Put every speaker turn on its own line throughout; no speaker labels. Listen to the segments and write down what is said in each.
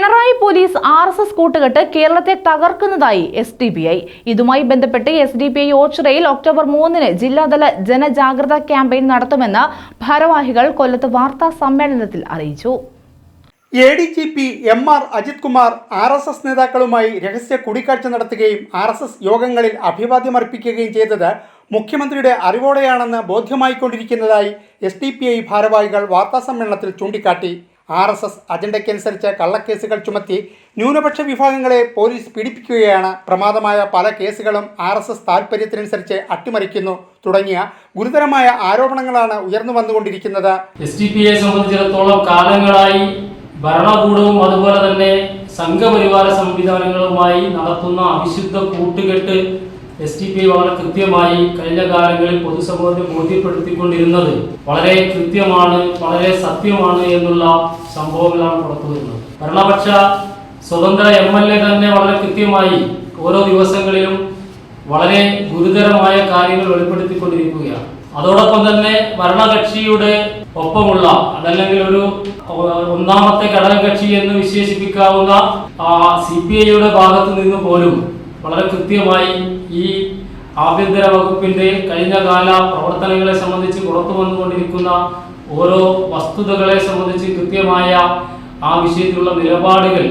Pinarayi police R S S കൂട്ടുകെട്ട് കേരളത്തെ തകർക്കുന്നതായി എസ് ഡി പി ഐ. ഇതുമായി ബന്ധപ്പെട്ട് എസ് ഡി പി ഐ ഓച്ചിറയിൽ ഒക്ടോബർ മൂന്നിന് ജില്ലാതല ജനജാഗ്രതാ ക്യാമ്പയിൻ നടത്തുമെന്ന് ഭാരവാഹികൾ കൊല്ലത്ത് വാർത്താ സമ്മേളനത്തിൽ അറിയിച്ചു.
A D G P M R Ajith Kumar R S S നേതാക്കളുമായി രഹസ്യ കൂടിക്കാഴ്ച നടത്തുകയും ആർ എസ് എസ് യോഗങ്ങളിൽ അഭിവാദ്യമർപ്പിക്കുകയും ചെയ്തത് മുഖ്യമന്ത്രിയുടെ അറിവോടെയാണെന്ന് ബോധ്യമായിക്കൊണ്ടിരിക്കുന്നതായി എസ് ഡി പി ഐ ഭാരവാഹികൾ വാർത്താസമ്മേളനത്തിൽ ചൂണ്ടിക്കാട്ടി. ആർ എസ് എസ് അജണ്ടയ്ക്കനുസരിച്ച് കള്ളക്കേസുകൾ ചുമത്തി ന്യൂനപക്ഷ വിഭാഗങ്ങളെ പോലീസ് പീഡിപ്പിക്കുകയാണ്. പ്രമാദമായ പല കേസുകളും ആർ എസ് എസ് താൽപ്പര്യത്തിനനുസരിച്ച് അട്ടിമറിക്കുന്നു. തുടങ്ങിയ ഗുരുതരമായ ആരോപണങ്ങളാണ് ഉയർന്നു വന്നുകൊണ്ടിരിക്കുന്നത്.
എസ് ഡി പി എ സംബന്ധിച്ചിടത്തോളം കാലങ്ങളായി ഭരണകൂടവും അതുപോലെ തന്നെ സംഘപരിവാര സംവിധാനങ്ങളുമായി നടത്തുന്ന അവിശുദ്ധ കൂട്ടുകെട്ട് എസ് ടി പി വളരെ കൃത്യമായി കഴിഞ്ഞ കാലങ്ങളിൽ പൊതുസമൂഹത്തെ ബോധ്യപ്പെടുത്തിക്കൊണ്ടിരുന്നത് വളരെ കൃത്യമാണ് വളരെ സത്യമാണ് എന്നുള്ള സംഭവങ്ങളാണ് പുറത്തു വരുന്നത്. ഭരണപക്ഷ സ്വതന്ത്ര എം എൽ എ തന്നെ വളരെ കൃത്യമായി ഓരോ ദിവസങ്ങളിലും വളരെ ഗുരുതരമായ കാര്യങ്ങൾ വെളിപ്പെടുത്തിക്കൊണ്ടിരിക്കുകയാണ്. അതോടൊപ്പം തന്നെ ഭരണകക്ഷിയുടെ ഒപ്പമുള്ള അതല്ലെങ്കിൽ ഒരു ഒന്നാമത്തെ ഘടകകക്ഷി എന്ന് വിശേഷിപ്പിക്കാവുന്ന സി പി ഐയുടെ ഭാഗത്ത് നിന്ന് പോലും വളരെ കൃത്യമായി ഈ ആഭ്യന്തര വകുപ്പിന്റെ കഴിഞ്ഞ കാല പ്രവർത്തനങ്ങളെ സംബന്ധിച്ച് പുറത്തു വന്നുകൊണ്ടിരിക്കുന്ന ഓരോ വസ്തുതകളെ സംബന്ധിച്ച് കൃത്യമായ ആ വിഷയത്തിലുള്ള നിലപാടുകൾ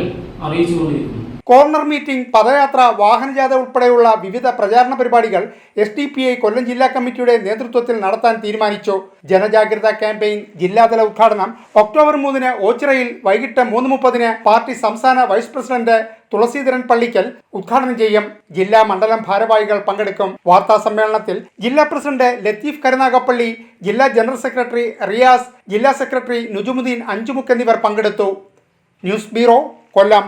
അറിയിച്ചുകൊണ്ടിരിക്കുന്നു.
കോർണർ മീറ്റിംഗ് പദയാത്ര വാഹനജാഥ ഉൾപ്പെടെയുള്ള വിവിധ പ്രചാരണ പരിപാടികൾ S D P I Kollam ജില്ലാ കമ്മിറ്റിയുടെ നേതൃത്വത്തിൽ നടത്താൻ തീരുമാനിച്ചു. ജനജാഗ്രത ക്യാമ്പയിൻ ജില്ലാതല ഉദ്ഘാടനം ഒക്ടോബർ മൂന്നിന് ഓച്ചിറയിൽ വൈകിട്ട് മൂന്ന് മുപ്പതിന് പാർട്ടി സംസ്ഥാന വൈസ് പ്രസിഡന്റ് തുളസീധരൻ പള്ളിക്കൽ ഉദ്ഘാടനം ചെയ്യും. ജില്ലാ മണ്ഡലം ഭാരവാഹികൾ പങ്കെടുക്കും. വാർത്താ സമ്മേളനത്തിൽ ജില്ലാ പ്രസിഡന്റ് ലത്തീഫ് കരുനാഗപ്പള്ളി ജില്ലാ ജനറൽ സെക്രട്ടറി റിയാസ് ജില്ലാ സെക്രട്ടറി നുജുമുദ്ദീൻ അഞ്ചുമുക്ക് എന്നിവർ പങ്കെടുത്തു. News bureau Kollam.